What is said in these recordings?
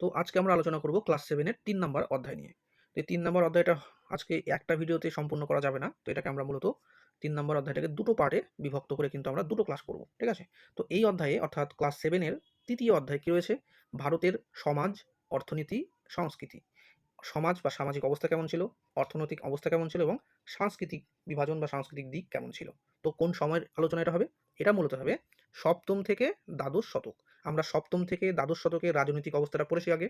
তো আজকে আমরা আলোচনা করব ক্লাস সেভেনের তিন নম্বর অধ্যায় নিয়ে। তো এই তিন নম্বর অধ্যায়টা আজকে একটা ভিডিওতে সম্পূর্ণ করা যাবে না। তো এটাকে আমরা মূলত তিন নম্বর অধ্যায়টাকে দুটো পার্টে বিভক্ত করে কিন্তু আমরা দুটো ক্লাস করব, ঠিক আছে? তো এই অধ্যায়ে অর্থাৎ ক্লাস সেভেনের তৃতীয় অধ্যায় কী রয়েছে? ভারতের সমাজ, অর্থনীতি, সংস্কৃতি। সমাজ বা সামাজিক অবস্থা কেমন ছিল? অর্থনৈতিক অবস্থা কেমন ছিল? এবং সাংস্কৃতিক বিভাজন বা সাংস্কৃতিক দিক কেমন ছিল? তো কোন সময়ের আলোচনা এটা হবে? এটা মূলত হবে সপ্তম থেকে দ্বাদশ শতক। আমরা সপ্তম থেকে দ্বাদশ শতকের রাজনৈতিক অবস্থাটা পড়েছি আগে।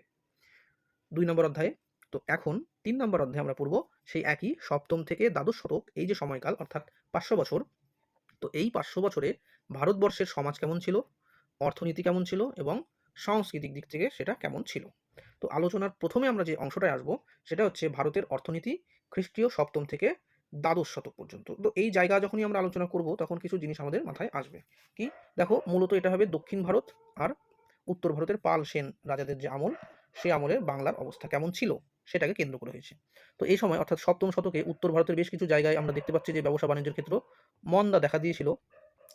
দুই নম্বর অধ্যায়ে। তো এখন তিন নম্বর অধ্যায়ে আমরা পড়ব সেই একই সপ্তম থেকে দ্বাদশ শতক, এই যে সময়কাল, অর্থাৎ পাঁচশো বছর। তো এই পাঁচশো বছরে ভারতবর্ষের সমাজ কেমন ছিল? অর্থনীতি কেমন ছিল? এবং সাংস্কৃতিক দিক থেকে সেটা কেমন ছিল? তো আলোচনার প্রথমে আমরা যে অংশটায় আসব, সেটা হচ্ছে ভারতের অর্থনীতি, খ্রিস্টীয় সপ্তম থেকে দ্বাদশ শতক পর্যন্ত। তো এই জায়গা যখনই আমরা আলোচনা করব, তখন কিছু জিনিস আমাদের মাথায় আসবে। কি? দেখো, মূলত এটা হবে দক্ষিণ ভারত আর উত্তর ভারতের পাল সেন রাজাদের যে আমল, সে আমলের বাংলার অবস্থা কেমন ছিল, সেটাকে কেন্দ্র করে হয়েছে। তো এই সময়, অর্থাৎ সপ্তম শতকে উত্তর ভারতের বেশ কিছু জায়গায় আমরা দেখতে পাচ্ছি যে ব্যবসা বাণিজ্যের ক্ষেত্র মন্দা দেখা দিয়েছিল।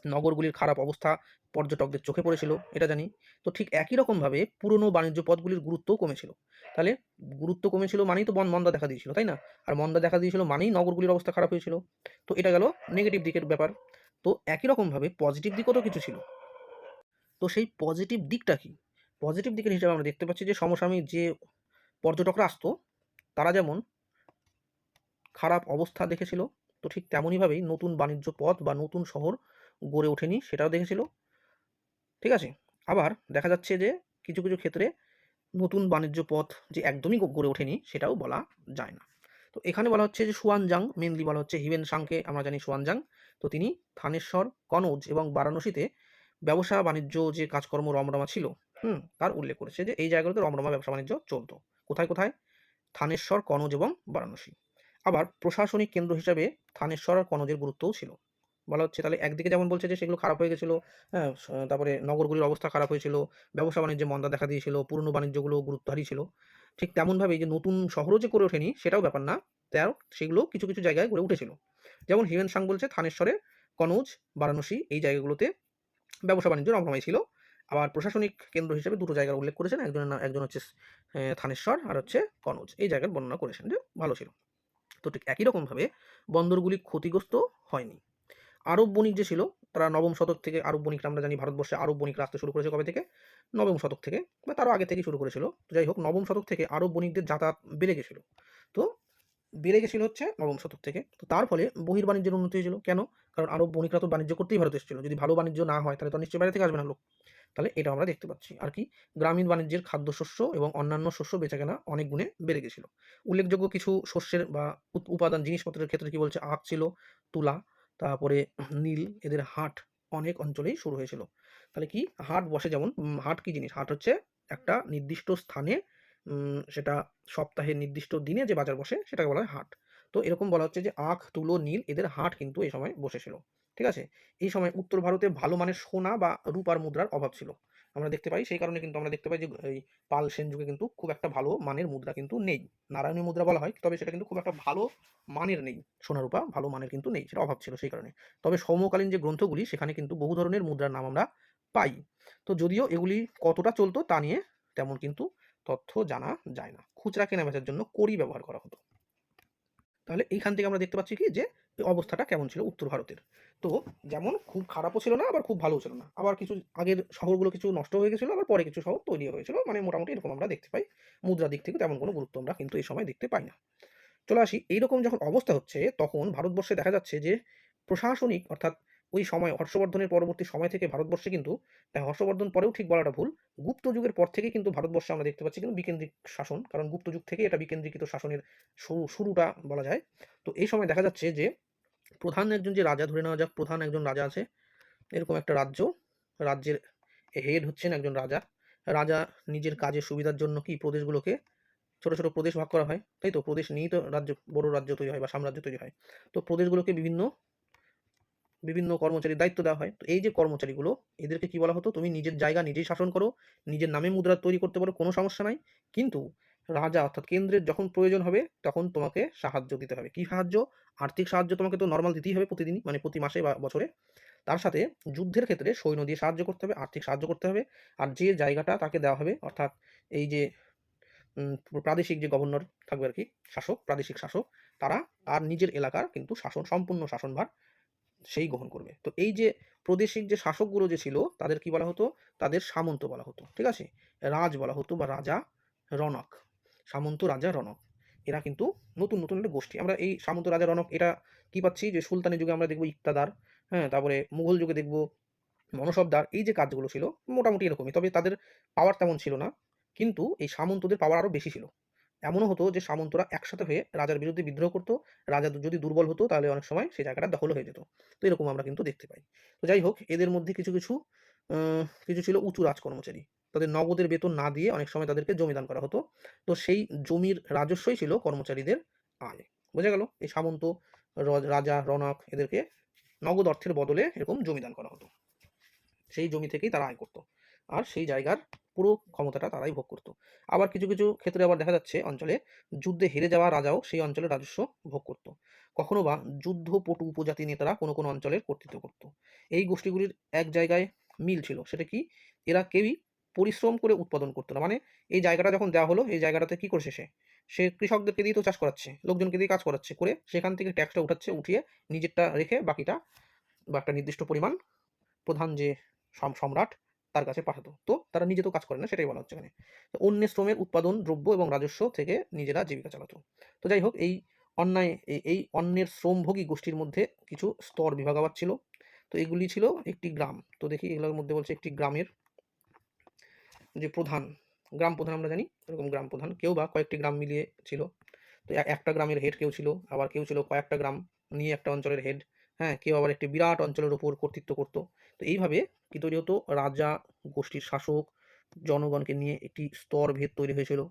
নগরগুলির খারাপ অবস্থা পর্যটকদের চোখে পড়েছিল, এটা জানি। তো ঠিক একই রকমভাবে পুরনো বাণিজ্য পথগুলির গুরুত্বও কমেছিল। তাহলে গুরুত্ব কমেছিল মানেই তো বন, মন্দা দেখা দিয়েছিল, তাই না? আর মন্দা দেখা দিয়েছিল মানেই নগরগুলির অবস্থা খারাপ হয়েছিল। তো এটা গেল নেগেটিভ দিকের ব্যাপার। তো একই রকমভাবে পজিটিভ দিকও তো কিছু ছিল। তো সেই পজিটিভ দিকটা কি? পজিটিভ দিকের হিসাবে আমরা দেখতে পাচ্ছি যে সমসাময়িক যে পর্যটকরা আসতো, তারা যেমন খারাপ অবস্থা দেখেছিল, তো ঠিক তেমনইভাবেই নতুন বাণিজ্য পথ বা নতুন শহর গড়ে ওঠেনি, সেটাও দেখেছিল। ঠিক আছে? আবার দেখা যাচ্ছে যে কিছু কিছু ক্ষেত্রে নতুন বাণিজ্য পথ যে একদমই গড়ে ওঠেনি, সেটাও বলা যায় না। তো এখানে বলা হচ্ছে যে সুয়ানজাং মেনলি বলা হচ্ছে হিবেন সাংকে, আমরা জানি সুয়ানজাং তো তিনি থানেশ্বর, কনৌজ এবং বারাণসীতে ব্যবসা, বাণিজ্য যে কাজকর্ম রমরমা ছিল, হুম, তার উল্লেখ করেছে যে এই জায়গাগুলোতে রমরমা ব্যবসা, বাণিজ্য চলতো। কোথায় কোথায়? থানেশ্বর, কনৌজ এবং বারাণসী। আবার প্রশাসনিক কেন্দ্র হিসাবে থানেশ্বর আর কনৌজের গুরুত্বও ছিল। বলা হচ্ছে। তাহলে একদিকে যেমন বলছে যে সেগুলো খারাপ হয়ে গেছিল হ্যাঁ তারপরে নগরগুলির অবস্থা খারাপ হয়েছিল, ব্যবসা বাণিজ্যে মন্দা দেখা দিয়েছিল, পুরনো বাণিজ্যগুলো গুরুত্ব হারিয়েছিল। ঠিক তেমনভাবে যে নতুন শহরও যে করে ওঠেনি সেটাও ব্যাপার না, তার সেগুলো কিছু কিছু জায়গায় গড়ে উঠেছিল। যেমন হিমেন সাং বলছে থানেশ্বরে কনৌজ, বারাণসী এই জায়গাগুলোতে ব্যবসা বাণিজ্য রমরমাই ছিল। আবার প্রশাসনিক কেন্দ্র হিসেবে দুটো জায়গার উল্লেখ করেছেন একজনের নাম একজন হচ্ছে থানেশ্বর আর হচ্ছে কনৌজ। এই জায়গার বর্ণনা করেছেন যে ভালো ছিল। তো ঠিক একই রকমভাবে বন্দরগুলি ক্ষতিগ্রস্ত হয়নি। আরব বণিক যে ছিল, তারা নবম শতক থেকে আরব বণিকরা আমরা জানি ভারতবর্ষে আরব বণিকরা আসতে শুরু করেছে কবে থেকে? নবম শতক থেকে, বা তারও আগে থেকে শুরু করেছিল। তো যাই হোক, নবম শতক থেকে আরব বণিকদের যাতায়াত বেড়ে গেছিল। তো বেড়ে গেছিল হচ্ছে নবম শতক থেকে। তো তার ফলে বহির্বাণিজ্যের উন্নতি হয়েছিল। কেন? কারণ আরব বণিকরা তো বাণিজ্য করতেই ভারত এসেছিল। যদি ভালো বাণিজ্য না হয়, তাহলে তো নিশ্চয়ই বাইরে থেকে আসবে না লোক। তাহলে এটা আমরা দেখতে পাচ্ছি। আর কি? গ্রামীণ বাণিজ্যের খাদ্যশস্য এবং অন্যান্য শস্য বেচা কেনা অনেক গুণে বেড়ে গেছিল। উল্লেখযোগ্য কিছু শস্যের বা উপাদান, জিনিসপত্রের ক্ষেত্রে কি বলছে? আখ ছিল, তুলা তারপরে নীল এদের হাট অনেক অঞ্চলেই শুরু হয়েছিল। তাহলে কি? হাট বসে যেমন হাট কি জিনিস? হাট হচ্ছে একটা নির্দিষ্ট স্থানে সেটা সপ্তাহের নির্দিষ্ট দিনে যে বাজার বসে সেটাকে বলা হয় হাট। তো এরকম বলা হচ্ছে যে আখ, তুলো, নীল এদের হাট কিন্তু এই সময় বসেছিল। ঠিক আছে? এই সময় উত্তর ভারতে ভালো মানের সোনা বা রূপার মুদ্রার অভাব ছিল। আমরা দেখতে পাই, সেই কারণে কিন্তু আমরা দেখতে পাই যে এই পাল সেন যুগে কিন্তু খুব একটা ভালো মানের মুদ্রা কিন্তু নেই। নারায়ণী মুদ্রা বলা হয়, তবে সেটা কিন্তু খুব একটা ভালো মানের নেই। সোনা রূপা ভালো মানের কিন্তু নেই, সেটা অভাব ছিল সেই কারণে। তবে সমকালীন যে গ্রন্থগুলি, সেখানে কিন্তু বহু ধরনের মুদ্রার নাম আমরা পাই। তো যদিও এগুলি কতটা চলতো তা নিয়ে তেমন কিন্তু তথ্য জানা যায় না। খুচরা কেনা বেচার জন্য কড়ি ব্যবহার করা হতো। তাহলে এইখান থেকে আমরা দেখতে পাচ্ছি কি যে অবস্থাটা কেমন ছিল উত্তর ভারতের। তো যেমন খুব খারাপও ছিল না, আবার খুব ভালোও ছিল না। আবার কিছু আগের শহরগুলো কিছু নষ্ট হয়ে গেছিল, আবার পরে কিছু শহর তৈরি হয়েছিল মানে মোটামুটি এরকম আমরা দেখতে পাই। মুদ্রা দিক থেকে তেমন কোনো গুরুত্ব আমরা কিন্তু এই সময় দেখতে পাই না। চলে আসি, এইরকম যখন অবস্থা হচ্ছে, তখন ভারতবর্ষে দেখা যাচ্ছে যে প্রশাসনিক অর্থাৎ ওই সময় হর্ষবর্ধনের পরবর্তী সময় থেকে ভারতবর্ষে কিন্তু তাই হর্ষবর্ধন পরেও ঠিক বলাটা ভুল, গুপ্ত যুগের পর থেকে কিন্তু ভারতবর্ষে আমরা দেখতে পাচ্ছি কিন্তু বিকেন্দ্রিক শাসন, কারণ গুপ্ত যুগ থেকে এটা বিকেন্দ্রিকৃত শাসনের শুরু শুরুটা বলা যায়। তো এই সময় দেখা যাচ্ছে যে, প্রধান একজন যে রাজা, ধরে নেওয়া যাক প্রধান একজন রাজা আছে, এরকম একটা রাজ্য, রাজ্যের হেড হচ্ছেন একজন রাজা। রাজা নিজের কাজের সুবিধার জন্য কি প্রদেশগুলোকে ছোট ছোট প্রদেশ ভাগ করা হয়? তাই তো? প্রদেশ নিয়েই তো রাজ্য, বড় রাজ্য তৈরি হয় বা সাম্রাজ্য তৈরি হয়। তো প্রদেশগুলোকে বিভিন্ন বিভিন্ন কর্মচারীর দায়িত্ব দেওয়া হয়। তো এই যে কর্মচারীগুলো, এদেরকে কি বলা হতো? তুমি নিজের জায়গা নিজেই শাসন করো, নিজের নামে মুদ্রা তৈরি করতে পারো, কোনো সমস্যা নাই। কিন্তু রাজা অর্থাৎ কেন্দ্রের যখন প্রয়োজন হবে, তখন তোমাকে সাহায্য দিতে হবে। কি সাহায্য? আর্থিক সাহায্য তোমাকে তো নর্মাল দিতেই হবে প্রতিদিনই মানে প্রতি মাসে বা বছরে। তার সাথে যুদ্ধের ক্ষেত্রে সৈন্য দিয়ে সাহায্য করতে হবে, আর্থিক সাহায্য করতে হবে। আর যে জায়গাটা তাকে দেওয়া হবে, অর্থাৎ এই যে প্রাদেশিক যে গভর্নর থাকবে আর কি, শাসক, প্রাদেশিক শাসক, তারা আর নিজের এলাকার কিন্তু শাসন, সম্পূর্ণ শাসনভার সেই গ্রহণ করবে। তো এই যে প্রাদেশিক যে শাসকগুলো যে ছিল, তাদের কি বলা হতো? তাদের সামন্ত বলা হতো। ঠিক আছে? রাজ বলা হতো বা রাজা রনক। সামন্ত রাজা রনক। এরা কিন্তু নতুন নতুন একটা গোষ্ঠী। আমরা এই সামন্ত রাজা রনক, এটা কি পাচ্ছি? যে সুলতানি যুগে আমরা দেখব ইকতাদার হ্যাঁ তারপরে মুঘল যুগে দেখব মনসবদার। এই যে কাজগুলো ছিল, মোটামুটি এরকমই। তবে তাদের পাওয়ার তেমন ছিল না। কিন্তু এই সামন্তদের পাওয়ার আরও বেশি ছিল। এমনও হতো যে সামন্তরা একসাথে হয়ে রাজার বিরুদ্ধে বিদ্রোহ করতো, রাজা যদি দুর্বল হতো তাহলে অনেক সময় সেই জায়গাটা দখল হয়ে যেত। তো এরকম আমরা কিন্তু দেখতে পাই। তো যাই হোক, এদের মধ্যে কিছু কিছু কিছু ছিল উঁচু রাজ কর্মচারী তাদের নগদের বেতন না দিয়ে অনেক সময় তাদেরকে জমিদান করা হতো। তো সেই জমির রাজস্বই ছিল কর্মচারীদের আয়। বোঝা গেল? এই সামন্ত, রাজা রনক এদেরকে নগদ অর্থের বদলে এরকম জমিদান করা হতো। সেই জমি থেকেই তারা আয় করতো। আর সেই জায়গার পুরো ক্ষমতাটা তারাই ভোগ করতো। আবার কিছু কিছু ক্ষেত্রে আবার দেখা যাচ্ছে অঞ্চলে যুদ্ধে হেরে যাওয়া রাজাও সেই অঞ্চলের রাজস্ব ভোগ করত। কখনো বা যুদ্ধপটু উপজাতি নেতারা কোনো কোনো অঞ্চলের কর্তৃত্ব করত। এই গোষ্ঠীগুলির এক জায়গায় মিল ছিল, সেটা কি? এরা কেউই পরিশ্রম করে উৎপাদন করতো না। মানে এই জায়গাটা যখন দেওয়া হলো, এই জায়গাটাতে কি করছে সে সে কৃষকদেরকে দিয়ে তো চাষ করাচ্ছে, লোকজনকে দিয়ে কাজ করাচ্ছে, করে সেখান থেকে ট্যাক্সটা উঠাচ্ছে, উঠিয়ে নিজেরটা রেখে বাকিটা বা একটা নির্দিষ্ট পরিমাণ প্রধান যে সম- সম্রাট তার কাছে পাঠাতো। তো তারা নিজে তো কাজ করে না, সেটাই বলা হচ্ছে এখানে। তো অন্যের শ্রমের উৎপাদন, দ্রব্য এবং রাজস্ব থেকে নিজেরা জীবিকা চালাতো। তো যাই হোক, এই অন্যায় এই- অন্যের শ্রমভোগী গোষ্ঠীর মধ্যে কিছু স্তর বিভাগ আবার ছিল। তো এগুলি ছিল একটি গ্রাম। তো দেখি এগুলোর মধ্যে বলছে একটি গ্রামের যে প্রধান, গ্রাম প্রধান আমরা জানি, এরকম গ্রাম প্রধান। কেউ বা কয়েকটি গ্রাম মিলিয়ে ছিল। তো একটা গ্রামের হেড কেউ ছিল, আবার কেউ ছিল কয়েকটা গ্রাম নিয়ে একটা অঞ্চলের হেড হ্যাঁ কেউ আবার একটি বিরাট অঞ্চলের উপর কর্তৃত্ব করতো। তো এইভাবে কি তৈরি হতো রাজা, গোষ্ঠীর শাসক, জনগণকে নিয়ে একটি স্তর ভেদ তৈরি হয়েছিল।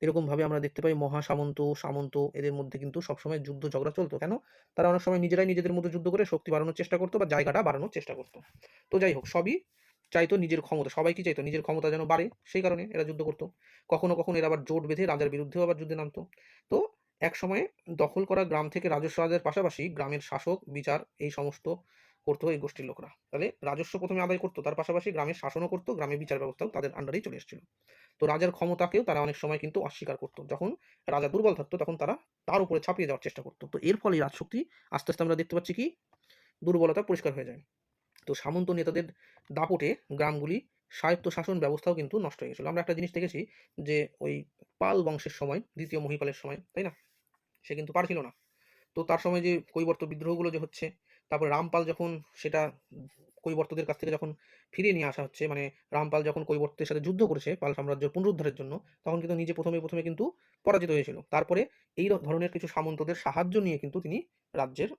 এরকমভাবে আমরা দেখতে পাই মহা সামন্ত সামন্ত এদের মধ্যে কিন্তু সবসময় যুদ্ধ ঝগড়া চলতো। কেন? তারা অনেক সময় নিজেরাই নিজেদের মধ্যে যুদ্ধ করে শক্তি বাড়ানোর চেষ্টা করতো বা জায়গাটা বাড়ানোর চেষ্টা করতো। তো যাই হোক, সবই চাইতো নিজের ক্ষমতা। সবাই কি চাইতো? নিজের ক্ষমতা যেন বাড়ে, সেই কারণে এরা যুদ্ধ করতো। কখনো কখনো এরা আবার জোট বেঁধে রাজার বিরুদ্ধেও আবার যুদ্ধে নামতো। তো এক সময়ে দখল করা গ্রাম থেকে রাজস্ব আদায়ের পাশাপাশি গ্রামের শাসক, বিচার, এই সমস্ত করতো এই গোষ্ঠীর লোকরা। তাহলে রাজস্ব প্রথমে আদায় করতো, তার পাশাপাশি গ্রামের শাসনও করতো গ্রামের বিচার ব্যবস্থাও তাদের আন্ডারেই চলে এসেছিল। তো রাজার ক্ষমতাকেও তারা অনেক সময় কিন্তু অস্বীকার করতো। যখন রাজা দুর্বল থাকতো, তখন তারা তার উপরে ছাপিয়ে যাওয়ার চেষ্টা করতো। তো এর ফলে রাজশক্তি আস্তে আস্তে আমরা দেখতে পাচ্ছি কি? দুর্বলতা পরিষ্কার হয়ে যায়। তো সামন্ত নেতাদের দাপটে গ্রামগুলি স্বায়ত্ত শাসন ব্যবস্থাও কিন্তু নষ্ট হয়ে গেছিল। আমরা একটা জিনিস দেখেছি যে ওই পাল বংশের সময়, দ্বিতীয় মহিপালের সময়, তাই না? সে কিন্তু পারছিল না। তো তার সময় যে কৈবর্ত বিদ্রোহগুলো যে হচ্ছে তারপর রামপাল যখন সেটা কৈবর্তদের কাছ থেকে যখন ফিরিয়ে নিয়ে আসা হচ্ছে মানে রামপাল যখন কৈবর্তের সাথে যুদ্ধ করেছে পাল সাম্রাজ্যের পুনরুদ্ধারের জন্য, তখন কিন্তু নিজে প্রথমে প্রথমে কিন্তু পরাজিত হয়েছিল। তারপরে এই ধরনের কিছু সামন্তদের সাহায্য নিয়ে কিন্তু তিনি রাজ্যের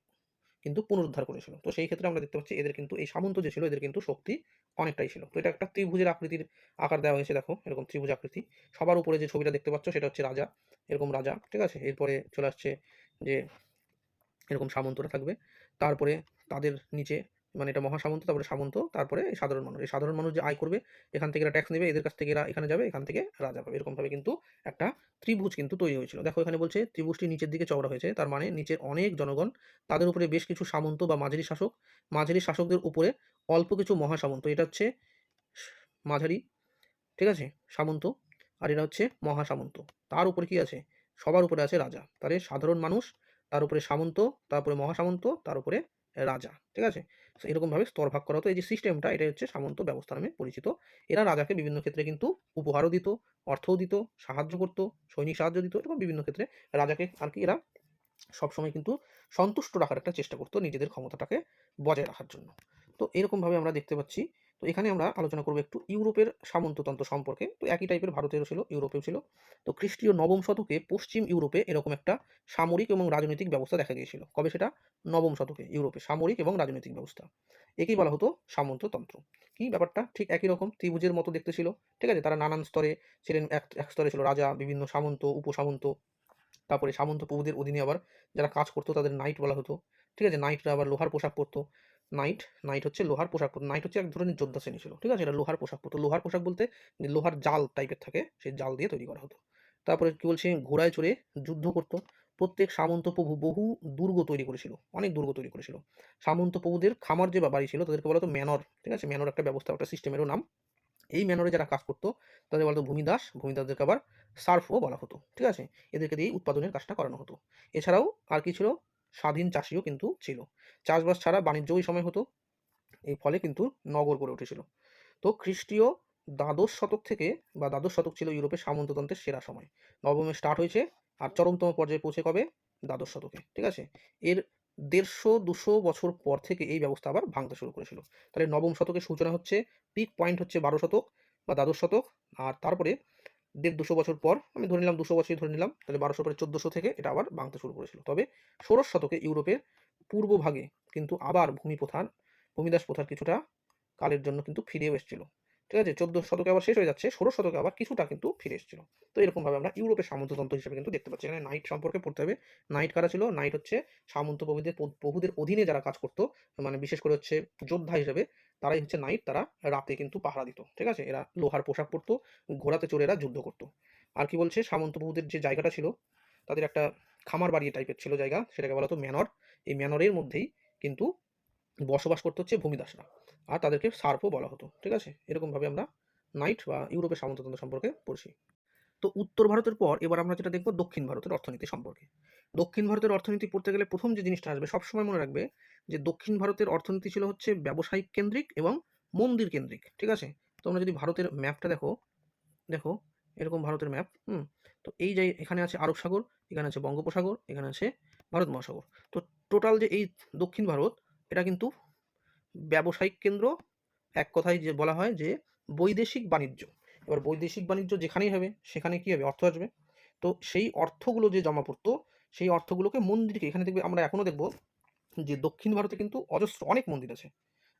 কিন্তু পুনরুদ্ধার করেছিল। তো সেই ক্ষেত্রে আমরা দেখতে পাচ্ছি এদের কিন্তু, এই সামন্ত যে ছিল, এদের কিন্তু শক্তি অনেকটাই ছিল। তো এটা একটা ত্রিভুজের আকৃতির আকার দেওয়া হয়েছে, দেখো, এরকম ত্রিভুজ আকৃতি। সবার উপরে যে ছবিটা দেখতে পাচ্ছ, সেটা হচ্ছে রাজা, এরকম রাজা, ঠিক আছে? এরপরে চলে আসছে যে এরকম সামন্তরা থাকবে। তারপরে তাদের নিচে মানে এটা মহাসামন্ত, তারপরে সামন্ত, তারপরে সাধারণ মানুষ। এই সাধারণ মানুষ যে আয় করবে, এখান থেকে এরা ট্যাক্স নেবে, এদের কাছ থেকে এরা এখানে যাবে, এখান থেকে রাজা পাবে। এরকমভাবে কিন্তু একটা ত্রিভুজ কিন্তু তৈরি হয়েছিল। দেখো, এখানে বলছে ত্রিভুজটি নিচের দিকে চওড়া হয়েছে, তার মানে নিচের অনেক জনগণ, তাদের উপরে বেশ কিছু সামন্ত বা মাঝারি শাসক, মাঝারি শাসকদের উপরে অল্প কিছু মহাসামন্ত। এটা হচ্ছে মাঝারি, ঠিক আছে? সামন্ত, আর এটা হচ্ছে মহাসামন্ত। তার উপরে কি আছে? সবার উপরে আছে রাজা। তাহলে সাধারণ মানুষ তার উপরে সামন্ত তারপরে মহাসামন্ত, তার উপরে রাজা, ঠিক আছে? এরকমভাবে স্তর ভাগ করা হতো। এই যে সিস্টেমটা এটা হচ্ছে সামন্ত ব্যবস্থা নামে পরিচিত। এরা রাজাকে বিভিন্ন ক্ষেত্রে কিন্তু উপহারও দিত, অর্থও দিত, সাহায্য করত, সৈনিক সাহায্য দিত এরকম বিভিন্ন ক্ষেত্রে রাজাকে আর কি এরা সবসময় কিন্তু সন্তুষ্ট রাখার একটা চেষ্টা করতো নিজেদের ক্ষমতাটাকে বজায় রাখার জন্য। তো এরকমভাবে আমরা দেখতে পাচ্ছি তো এখানে আমরা আলোচনা করব একটু ইউরোপের সামন্ততন্ত্র সম্পর্কে। তো একই টাইপের ভারতেরও ছিল, ইউরোপেও ছিল। তো খ্রিস্টীয় নবম শতকে পশ্চিম ইউরোপে এরকম একটা সামরিক এবং রাজনৈতিক ব্যবস্থা দেখা গিয়েছিল। কবে সেটা? নবম শতকে ইউরোপে, সামরিক এবং রাজনৈতিক ব্যবস্থা। একেই বলা হতো সামন্ততন্ত্র। কি ব্যাপারটা? ঠিক একই রকম, ত্রিভুজের মতো দেখতে ছিল। ঠিক আছে, তারা নানান স্তরে ছিলেন, এক এক স্তরে ছিল রাজা, বিভিন্ন সামন্ত, উপসামন্ত। তারপরে সামন্ত প্রভুদের অধীনে আবার যারা কাজ করতো তাদের নাইট বলা হতো। ঠিক আছে নাইটরা আবার লোহার পোশাক পরতো। নাইট নাইট হচ্ছে লোহার পোশাক পরতো নাইট হচ্ছে এক ধরনের যোদ্ধা শ্রেণি ছিল, ঠিক আছে? এটা লোহার পোশাক পরতো। লোহার পোশাক বলতে লোহার জাল টাইপের থাকে সেই জাল দিয়ে তৈরি করা হতো। তারপরে কি বলছে? ঘোড়ায় চড়ে যুদ্ধ করতো। প্রত্যেক সামন্ত প্রভু বহু দুর্গ তৈরি করেছিল, অনেক দুর্গ তৈরি করেছিল। সামন্ত প্রভুদের খামার যে বাড়ি ছিল, তাদেরকে বলা হতো ম্যানর ঠিক আছে? ম্যানর একটা ব্যবস্থা, একটা সিস্টেমেরও নাম। এই ম্যানরে যারা কাজ করতো, তাদের বলা হতো ভূমিদাস। ভূমিদাসদেরকে আবার সার্ফও বলা হতো, ঠিক আছে? এদেরকে দিয়েই উৎপাদনের কাজটা করানো হতো। এছাড়াও আর কি ছিল? স্বাধীন চাষিও কিন্তু ছিল। চাষবাস ছাড়া বাণিজ্য ওই সময় হতো। এই ফলে কিন্তু নগর গড়ে উঠেছিল। তো খ্রিস্টীয় দ্বাদশ শতক থেকে বা দ্বাদশ শতক ছিল ইউরোপের সামন্ততন্ত্রের সেরা সময়। নবমে স্টার্ট হয়েছে আর চরমতম পর্যায়ে পৌঁছে কবে? দ্বাদশ শতকে, ঠিক আছে? এর দেড়শো দুশো বছর পর থেকে এই ব্যবস্থা আবার ভাঙতে শুরু করেছিল। তাহলে নবম শতকের সূচনা হচ্ছে পিক পয়েন্ট হচ্ছে বারো শতক বা দ্বাদশ শতক, আর তারপরে দেড় দুশো বছর পর আমি ধরে নিলাম দুশো বছরই ধরে নিলাম, তাহলে বারোশো পরে চোদ্দোশো থেকে এটা আবার ভাঙতে শুরু করেছিল। তবে ষোড়শ শতকে ইউরোপের পূর্ব ভাগে কিন্তু আবার ভূমি প্রথার ভূমিদাস প্রথার কিছুটা কালের জন্য কিন্তু ফিরেও এসেছিল। ঠিক আছে? চোদ্দ শতকে আবার শেষ হয়ে যাচ্ছে ষোড়শ শতকে আবার কিছুটা কিন্তু ফিরে এসেছিল। তো এরকমভাবে আমরা ইউরোপের সামন্ততন্ত্র হিসেবে কিন্তু দেখতে পাচ্ছি। এখানে নাইট সম্পর্কে পড়তে হবে। নাইট কারা ছিল? নাইট হচ্ছে সামন্ত প্রভুদের প্রভুদের অধীনে যারা কাজ করতো মানে বিশেষ করে হচ্ছে যোদ্ধা হিসেবে, তারাই হচ্ছে নাইট তারা রাতে কিন্তু পাহারা দিত, ঠিক আছে? এরা লোহার পোশাক পরতো, ঘোড়াতে চড়ে এরা যুদ্ধ করতো। আর কি বলছে? সামন্ত প্রভুদের যে জায়গাটা ছিল, তাদের একটা খামার বাড়ি টাইপের ছিল জায়গা, সেটাকে বলা হতো ম্যানর এই ম্যানরের মধ্যেই কিন্তু বসবাস করতে হচ্ছে ভূমিদাসরা। আর তাদেরকে সার্পও বলা হতো, ঠিক আছে? এরকমভাবে আমরা নাইট বা ইউরোপের সামন্ততন্ত্র সম্পর্কে পড়ছি। তো উত্তর ভারতের পর এবার আমরা যেটা দেখব দক্ষিণ ভারতের অর্থনীতি সম্পর্কে। দক্ষিণ ভারতের অর্থনীতি পড়তে গেলে প্রথম যে জিনিসটা আসবে, সবসময় মনে রাখবে যে দক্ষিণ ভারতের অর্থনীতি ছিল হচ্ছে ব্যবসায়িক কেন্দ্রিক এবং মন্দির কেন্দ্রিক, ঠিক আছে? তোমরা যদি ভারতের ম্যাপটা দেখো দেখো, এরকম ভারতের ম্যাপ, হুম? তো এই যে এখানে আছে আরব সাগর, এখানে আছে বঙ্গোপসাগর, এখানে আছে ভারত মহাসাগর। তো টোটাল যে এই দক্ষিণ ভারত, এটা কিন্তু ব্যবসায়িক কেন্দ্র, এক কথায় যে বলা হয় যে বৈদেশিক বাণিজ্য। এবার বৈদেশিক বাণিজ্য যেখানেই হবে, সেখানে কি হবে? অর্থ আসবে। তো সেই অর্থগুলো যে জমা পড়তো, সেই অর্থগুলোকে মন্দিরকে এখানে দেখবে আমরা এখনও দেখব যে দক্ষিণ ভারতে কিন্তু অজস্র অনেক মন্দির আছে।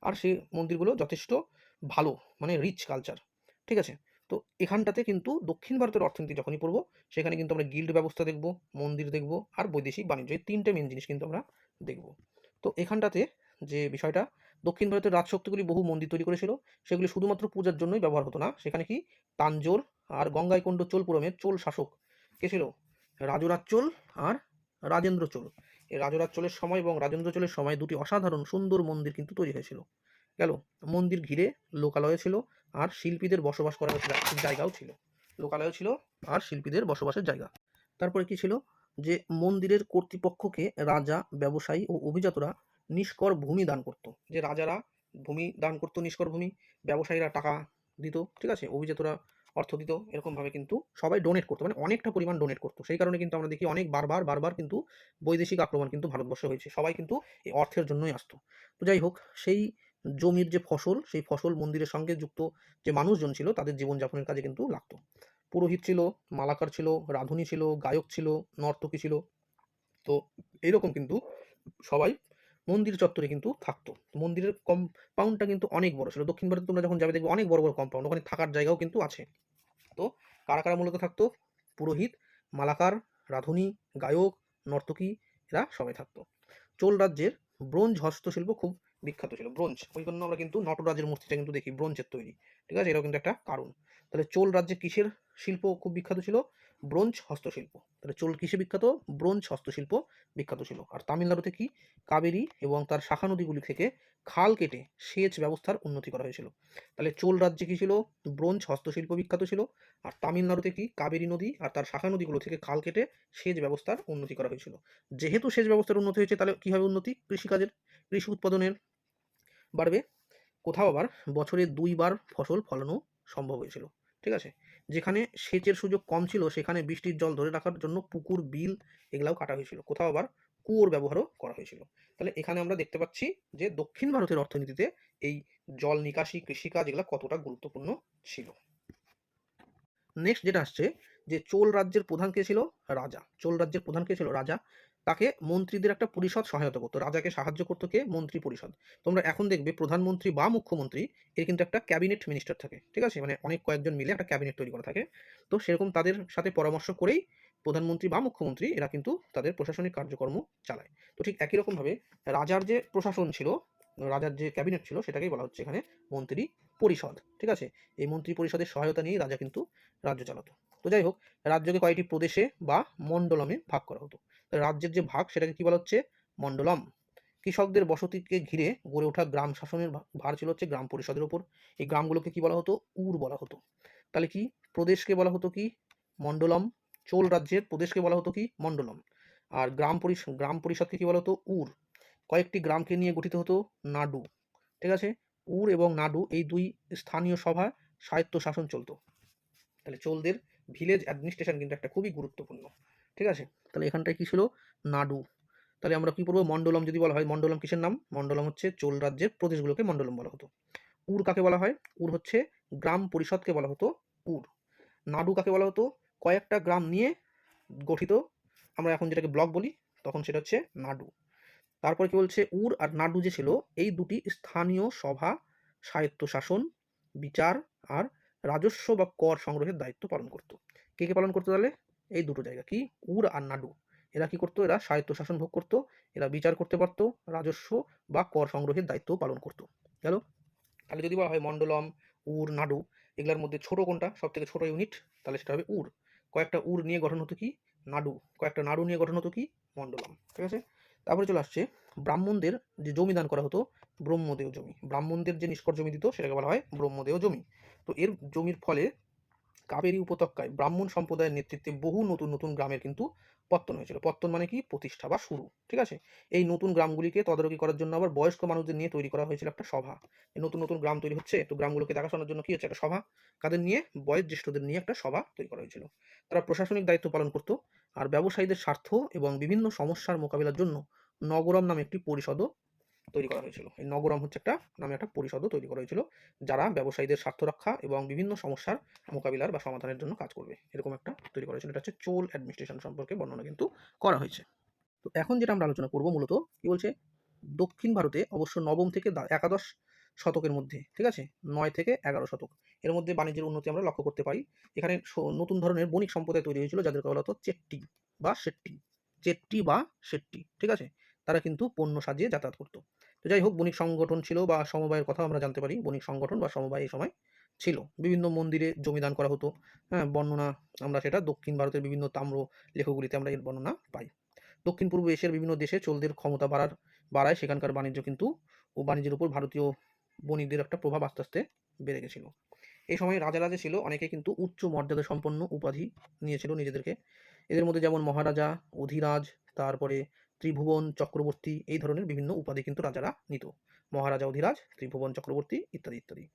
আর সেই মন্দিরগুলো যথেষ্ট ভালো মানে রিচ কালচার ঠিক আছে? তো এখানটাতে কিন্তু দক্ষিণ ভারতের অর্থনীতি যখনই পড়ব, সেখানে কিন্তু আমরা গিল্ড ব্যবস্থা দেখব, মন্দির দেখব আর বৈদেশিক বাণিজ্য। এই তিনটে মেন জিনিস কিন্তু আমরা দেখব। তো এখানটাতে যে বিষয়টা দক্ষিণ ভারতের রাজশক্তিগুলি বহু মন্দির তৈরি করেছিল। সেগুলি শুধুমাত্র পূজার জন্যই ব্যবহার হতো না। সেখানে কি? তাঞ্জোর আর গঙ্গাইকোণ্ড চোলপুরমের চোল শাসক কে ছিল? রাজরাজ চোল আর রাজেন্দ্র চোল। এই রাজরাজ চোলের সময় এবং রাজেন্দ্র চোলের সময় দুটি অসাধারণ সুন্দর মন্দির কিন্তু তৈরি হয়েছিল। গেল। মন্দির ঘিরে লোকালয় ছিল আর শিল্পীদের বসবাস করার জায়গাও ছিল। লোকালয় ছিল আর শিল্পীদের বসবাসের জায়গা। তারপরে কি ছিল? যে মন্দিরের কর্তৃপক্ষকে রাজা, ব্যবসায়ী ও অভিজাতরা নিষ্কর ভূমি দান করত। যে রাজারা ভূমি দান করতো, নিষ্কর ভূমি, ব্যবসায়ীরা টাকা দিত, ঠিক আছে? অভিজাতরা অর্থ দিত, এরকমভাবে কিন্তু সবাই ডোনেট করতো মানে অনেকটা পরিমাণ ডোনেট করতো। সেই কারণে কিন্তু আমরা দেখি অনেক বারবার বারবার কিন্তু বৈদেশিক আক্রমণ কিন্তু ভারতবর্ষে হয়েছে। সবাই কিন্তু এই অর্থের জন্যই আসতো। তো যাই হোক, সেই জমির যে ফসল, সেই ফসল মন্দিরের সঙ্গে যুক্ত যে মানুষজন ছিল, তাদের জীবনযাপনের কাজে কিন্তু লাগতো। পুরোহিত ছিল, মালাকার ছিল, রাঁধুনি ছিল, গায়ক ছিল, নর্তকী ছিল। তো এইরকম কিন্তু সবাই মন্দির চত্বরে কিন্তু থাকতো। মন্দিরের কম্পাউন্ডটা কিন্তু অনেক বড় ছিল। দক্ষিণ ভারতে তোমরা যখন যাবে দেখবে অনেক বড় বড় কম্পাউন্ড ওখানে থাকার জায়গাও কিন্তু আছে। তো কারা কারা মূলত থাকতো? পুরোহিত, মালাকার, রাঁধুনি, গায়ক, নর্তকী এরা সবাই থাকতো। চোল রাজ্যের ব্রোঞ্জ হস্তশিল্প খুব বিখ্যাত ছিল। ব্রোঞ্জ, ওই জন্য আমরা কিন্তু নটরাজের মূর্তিটা কিন্তু দেখি, ব্রোঞ্জের তৈরি। ঠিক আছে? এটাও কিন্তু একটা কারণ। তাহলে চোল রাজ্যে কিসের শিল্প খুব বিখ্যাত ছিল? ব্রোঞ্জ হস্তশিল্প। তাহলে চোল কিসে বিখ্যাত? ব্রোঞ্জ হস্তশিল্প বিখ্যাত ছিল। আর তামিলনাড়ুতে কি? কাবেরী এবং তার শাখা নদীগুলি থেকে খাল কেটে সেচ ব্যবস্থার উন্নতি করা হয়েছিল। তাহলে চোল রাজ্যে কি ছিল? ব্রোঞ্জ হস্তশিল্প বিখ্যাত ছিল। আর তামিলনাড়ুতে কি? কাবেরী নদী আর তার শাখা নদীগুলো থেকে খাল কেটে সেচ ব্যবস্থার উন্নতি করা হয়েছিল। যেহেতু সেচ ব্যবস্থার উন্নতি হয়েছে, তাহলে কী হবে উন্নতি? কৃষিকাজের। কৃষি উৎপাদনের। বাড়বে। কোথাও আবার বছরে দুইবার ফসল ফলানো সম্ভব হয়েছিল। ঠিক আছে? যেখানে সেচের সুযোগ কম ছিল, সেখানে বৃষ্টির জল ধরে রাখার জন্য পুকুর, বিল এগুলাও কাটা হয়েছিল। কোথাও আবার কুয়োর ব্যবহারও করা হয়েছিল। তাহলে এখানে আমরা দেখতে পাচ্ছি যে দক্ষিণ ভারতের অর্থনীতিতে এই জল নিকাশি, কৃষিকাজ এগুলো কতটা গুরুত্বপূর্ণ ছিল। নেক্সট যেটা আসছে যে চোল রাজ্যের প্রধান কে ছিল? রাজা। চোল রাজ্যের প্রধান কে ছিল? রাজা। তাকে মন্ত্রীদের একটা পরিষদ সহায়তা করতো। রাজাকে সাহায্য করতো কে? মন্ত্রী পরিষদ। তোমরা এখন দেখবে প্রধানমন্ত্রী বা মুখ্যমন্ত্রী এর কিন্তু একটা ক্যাবিনেট মিনিস্টার থাকে, ঠিক আছে? মানে অনেক কয়েকজন মিলে একটা ক্যাবিনেট তৈরি করা থাকে। তো সেরকম তাদের সাথে পরামর্শ করেই প্রধানমন্ত্রী বা মুখ্যমন্ত্রী এরা কিন্তু তাদের প্রশাসনিক কার্যকর্ম চালায়। তো ঠিক একই রকমভাবে রাজার যে প্রশাসন ছিল, রাজার যে ক্যাবিনেট ছিল, সেটাকেই বলা হচ্ছে এখানে মন্ত্রী পরিষদ, ঠিক আছে? এই মন্ত্রী পরিষদের সহায়তা নিয়েই রাজা কিন্তু রাজ্য চালাতো। তো যাই হোক, রাজ্যকে কয়েকটি প্রদেশে বা মণ্ডলমে ভাগ করা হতো। রাজ্যের যে ভাগ, সেটাকে কি বলা হচ্ছে? মণ্ডলম। কৃষকদের বসতিকে ঘিরে গড়ে ওঠা গ্রাম শাসনের ভার ছিল হচ্ছে গ্রাম পরিষদের ওপর। এই গ্রামগুলোকে কি বলা হতো? উর বলা হতো। তাহলে কি প্রদেশকে বলা হতো কি? মণ্ডলম। চোল রাজ্যের প্রদেশকে বলা হতো কি? মণ্ডলম। আর গ্রাম পরিষ গ্রাম পরিষদকে কি বলা হতো? উর। কয়েকটি গ্রামকে নিয়ে গঠিত হতো নাডু। ঠিক আছে? উর এবং নাডু এই দুই স্থানীয় সভা, স্বায়ত্ত শাসন চলতো। তাহলে চোলদের ভিলেজ অ্যাডমিনিস্ট্রেশন কিন্তু একটা খুবই গুরুত্বপূর্ণ, ঠিক আছে? তাহলে এখানটায় কী ছিল? নাডু। তাহলে আমরা কি পড়ব? মণ্ডলম যদি বলা হয়, মণ্ডলম কিসের নাম? মণ্ডলম হচ্ছে চোল রাজ্যের প্রদেশগুলোকে মণ্ডলম বলা হতো। উর কাকে বলা হয়? উর হচ্ছে গ্রাম পরিষদকে বলা হতো উর। নাডু কাকে বলা হতো? কয়েকটা গ্রাম নিয়ে গঠিত। আমরা এখন যেটাকে ব্লক বলি, তখন সেটা হচ্ছে নাডু। তারপরে কি বলছে? উর আর নাডু যে ছিল, এই দুটি স্থানীয় সভা, স্বায়ত্তশাসন, বিচার আর রাজস্ব বা কর সংগ্রহের দায়িত্ব পালন করতো। কে কে পালন করতো তাহলে? এই দুটো জায়গা, কি? উর আর নাডু। এরা কি করতো? এরা স্বায়ত্তশাসন ভোগ করতো। এরা বিচার করতে পারতো, রাজস্ব বা কর সংগ্রহের দায়িত্ব পালন করতো। গেল? তাহলে যদি বলা হয় মণ্ডলম, উর, নাডু, এগুলোর মধ্যে ছোট কোনটা? সব থেকে ছোট ইউনিট তাহলে সেটা হবে উর। কয়েকটা উর নিয়ে গঠন হতো কি? নাডু। কয়েকটা নাড়ু নিয়ে গঠন হতো কি? মণ্ডলম। ঠিক আছে? তারপরে চলে আসছে, ব্রাহ্মণদের যে জমি দান করা হতো, ব্রহ্মদেয় জমি। ব্রাহ্মণদের যে নিষ্কর জমি দিত, সেটাকে বলা হয় ব্রহ্মদেয় জমি। তো এর জমির ফলে কাবেরী উপত্যকায় ব্রাহ্মণ সম্প্রদায়ের নেতৃত্বে বহু নতুন নতুন গ্রামের কিন্তু পত্তন হয়েছিল। পত্তন মানে কি? প্রতিষ্ঠা বা শুরু, ঠিক আছে? এই নতুন গ্রামগুলিকে তদারকি করার জন্য আবার বয়স্ক মানুষদের নিয়ে তৈরি করা হয়েছিল একটা সভা। নতুন নতুন গ্রাম তৈরি হচ্ছে, তো গ্রামগুলোকে দেখাশোনার জন্য কি হচ্ছে? একটা সভা। কাদের নিয়ে বয়োজ্যেষ্ঠদের নিয়ে একটা সভা তৈরি করা হয়েছিল। তারা প্রশাসনিক দায়িত্ব পালন করতো আর ব্যবসায়ীদের স্বার্থ এবং বিভিন্ন সমস্যার মোকাবিলার জন্য নগরম নামে একটি পরিষদও তৈরি করা হয়েছিল। এই নগরম হচ্ছে একটা নামে একটা পরিষদও তৈরি করা হয়েছিল, যারা ব্যবসায়ীদের স্বার্থ রক্ষা এবং বিভিন্ন সমস্যার মোকাবিলার বা সমাধানের জন্য কাজ করবে। এরকম একটা তৈরি করা হয়েছিল। এটা হচ্ছে চোল অ্যাডমিনিস্ট্রেশন সম্পর্কে বর্ণনা কিন্তু করা হয়েছে। তো এখন যেটা আমরা আলোচনা করব মূলত, কি বলছে? দক্ষিণ ভারতে অবশ্য নবম থেকে একাদশ শতকের মধ্যে, ঠিক আছে? নয় থেকে এগারো শতক। এর মধ্যে বাণিজ্যের উন্নতি আমরা লক্ষ্য করতে পারি। এখানে নতুন ধরনের বণিক সম্প্রদায় তৈরি হয়েছিল, যাদেরকে বলা হতো চেট্টি বা শেট্টি। চেট্টি বা শেট্টি, ঠিক আছে? তারা কিন্তু পণ্য সাজিয়ে যাতায়াত করতো। তো যাই হোক, বণিক সংগঠন ছিল বা সমবায়ের কথা আমরা জানতে পারি। বণিক সংগঠন বা সমবায় এই সময় ছিল। বিভিন্ন মন্দিরে জমিদান করা হতো। হ্যাঁ বর্ণনা আমরা সেটা দক্ষিণ ভারতের বিভিন্ন তাম্র লেখগুলিতে আমরা এর বর্ণনা পাই। দক্ষিণ পূর্ব এশিয়ার বিভিন্ন দেশে চোলদের ক্ষমতা বাড়ার, বাড়ায় সেখানকার বাণিজ্য কিন্তু ও বাণিজ্যের উপর ভারতীয় বণিকদের একটা প্রভাব আস্তে আস্তে বেড়ে গেছিল। এই সময় রাজা রাজা ছিল, অনেকে কিন্তু উচ্চ মর্যাদা সম্পন্ন উপাধি নিয়েছিল নিজেদেরকে। এদের মধ্যে যেমন মহারাজা, অধিরাজ, তারপরে ত্রিভুবন চক্রবর্তী এই ধরনের বিভিন্ন উপাধি কিন্তু রাজারা নিত। মহারাজা, অধিরাজ, ত্রিভুবন চক্রবর্তী ইত্যাদি ইত্যাদি।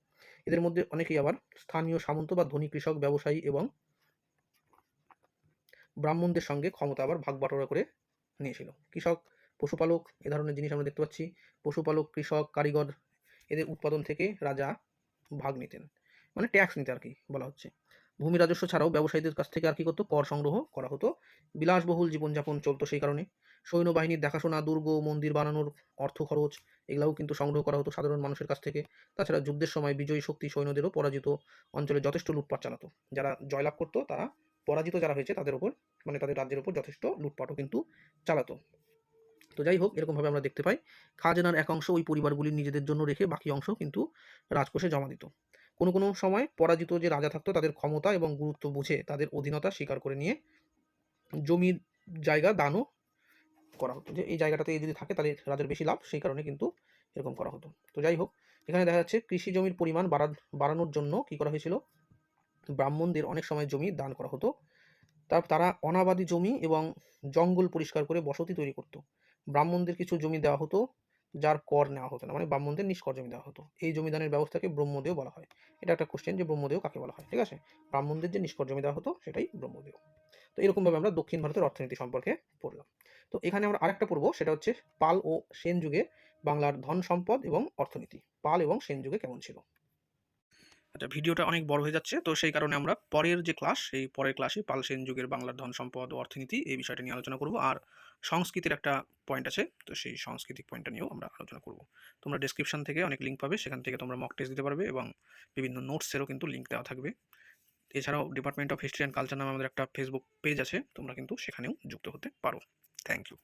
এদের মধ্যে অনেকেই আবার স্থানীয় সামন্ত বা ধনী কৃষক, ব্যবসায়ী এবং ব্রাহ্মণদের সঙ্গে ক্ষমতা আবার ভাগ বাটোয়ারা করে নিয়েছিল। কৃষক, পশুপালক এ ধরনের জিনিস আমরা দেখতে পাচ্ছি। পশুপালক, কৃষক, কারিগর এদের উৎপাদন থেকে রাজা ভাগ নিতেন। মানে ট্যাক্স নিতে আর কি বলা হচ্ছে। ভূমি রাজস্ব ছাড়াও ব্যবসায়ীদের কাছ থেকে আর কি করতো? কর সংগ্রহ করা হতো। বিলাসবহুল জীবনযাপন চলতো সেই কারণে। সৈন্যবাহিনীর দেখাশোনা, দুর্গ, মন্দির বানানোর অর্থ খরচ, এগুলাও কিন্তু সংগ্রহ করা হতো সাধারণ মানুষের কাছ থেকে। তাছাড়া যুদ্ধের সময় বিজয়ী শক্তি সৈন্যদেরও পরাজিত অঞ্চলে যথেষ্ট লুটপাট চালাতো। যারা জয়লাভ করতো, তারা পরাজিত যারা হয়েছে, তাদের উপর মানে তাদের রাজ্যের উপর যথেষ্ট লুটপাটও কিন্তু চালাতো। তো যাই হোক, এরকমভাবে আমরা দেখতে পাই। খাজনার এক অংশ ওই পরিবারগুলি নিজেদের জন্য রেখে বাকি অংশ কিন্তু রাজকোষে জমা দিত। কোনো কোনো সময় পরাজিত যে রাজা থাকতো তাদের ক্ষমতা এবং গুরুত্ব বুঝে তাদের অধীনতা স্বীকার করে নিয়ে জমির জায়গা দানও করা হতো। যে এই জায়গাটাতে যদি থাকে তাহলে রাজার বেশি লাভ, সেই কারণে কিন্তু এরকম করা হতো। তো যাই হোক, এখানে দেখা যাচ্ছে কৃষি জমির পরিমাণ বাড়া বাড়ানোর জন্য কি করা হয়েছিল? ব্রাহ্মণদের অনেক সময় জমি দান করা হতো। তার, তারা অনাবাদি জমি এবং জঙ্গল পরিষ্কার করে বসতি তৈরি করত। ব্রাহ্মণদের কিছু জমি দেওয়া হতো। যার কর নেওয়া হতো না মানে ব্রাহ্মণদের নিষ্কর জমি দেওয়া হতো। এই জমিদানের ব্যবস্থাকে ব্রহ্মদেও বলা হয়। এটা একটা কোশ্চেন যে ব্রহ্মদেও কাকে বলা হয়, ঠিক আছে? ব্রাহ্মণদের যে নিষ্কর জমি দেওয়া হতো, সেটাই ব্রহ্মদেও তো এরকমভাবে আমরা দক্ষিণ ভারতের অর্থনীতি সম্পর্কে পড়লাম। তো এখানে আমরা আরেকটা পড়ব, সেটা হচ্ছে পাল ও সেন যুগে বাংলার ধন সম্পদ এবং অর্থনীতি। পাল এবং সেন যুগে কেমন ছিল? আচ্ছা ভিডিওটা অনেক বড় হয়ে যাচ্ছে, তো সেই কারণে আমরা পরের যে ক্লাস এই পরের ক্লাসে পাল সেন যুগের বাংলার ধন সম্পদ, অর্থনীতি এই বিষয়টা নিয়ে আলোচনা করব। আর সংস্কৃতির একটা পয়েন্ট আছে, তো সেই সাংস্কৃতিক পয়েন্টটা নিয়েও আমরা আলোচনা করব। তোমরা ডেসক্রিপশন থেকে অনেক লিঙ্ক পাবে, সেখান থেকে তোমরা মক টেস্ট দিতে পারবে এবং বিভিন্ন নোটসেরও কিন্তু লিঙ্ক দেওয়া থাকবে। এছাড়াও department of history and culture নামে আমাদের একটা ফেসবুক পেজ আছে, তোমরা কিন্তু সেখানেও যুক্ত হতে পারো। Thank you